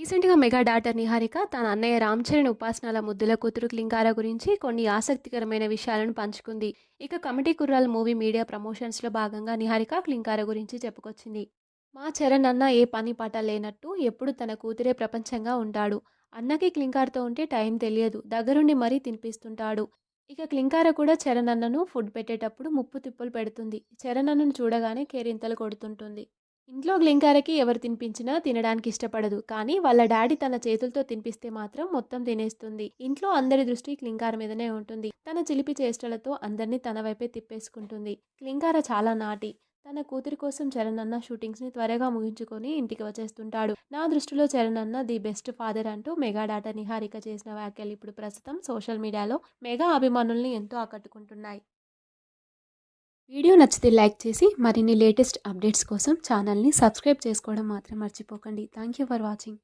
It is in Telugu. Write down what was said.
రీసెంట్గా మెగా డాటర్ నిహారిక తన అన్నయ్య రామ్ చరణ్ ఉపాసనాల ముద్దుల కూతురు క్లింకార గురించి కొన్ని ఆసక్తికరమైన విషయాలను పంచుకుంది. ఇక కమిటీ కుర్రాల్ మూవీ మీడియా ప్రమోషన్స్లో భాగంగా నిహారిక క్లింకార గురించి చెప్పుకొచ్చింది. మా చరణ్ అన్న ఏ పని పాట లేనట్టు ఎప్పుడు తన కూతురే ప్రపంచంగా ఉంటాడు. అన్నకి క్లింకార్తో ఉంటే టైం తెలియదు. దగ్గరుండి మరీ తినిపిస్తుంటాడు. ఇక క్లింకార కూడా చరణ్ అన్నను ఫుడ్ పెట్టేటప్పుడు ముప్పు తిప్పులు పెడుతుంది. చరణ్ అన్నను చూడగానే కేరింతలు కొడుతుంటుంది. ఇంట్లో గ్లింకారకి ఎవరు తినిపించినా తినడానికి ఇష్టపడదు. కానీ వాళ్ళ డాడీ తన చేతులతో తినిపిస్తే మాత్రం మొత్తం తినేస్తుంది. ఇంట్లో అందరి దృష్టి క్లింకార మీదనే ఉంటుంది. తన చిలిపి చేష్టలతో అందరినీ తన వైపే తిప్పేసుకుంటుంది. క్లింకార చాలా నాటి. తన కూతురి కోసం చరణ్ అన్న షూటింగ్స్ని త్వరగా ముగించుకొని ఇంటికి వచ్చేస్తుంటాడు. నా దృష్టిలో చరణ్ అన్న ది బెస్ట్ ఫాదర్ అంటూ మెగా డాటా నిహారిక చేసిన వ్యాఖ్యలు ఇప్పుడు ప్రస్తుతం సోషల్ మీడియాలో మెగా అభిమానుల్ని ఎంతో ఆకట్టుకుంటున్నాయి. వీడియో నచ్చితే లైక్ చేసి మరిన్ని లేటెస్ట్ అప్డేట్స్ కోసం ఛానల్ని సబ్స్క్రైబ్ చేసుకోవడం మాత్రం మర్చిపోకండి. Thank you for watching.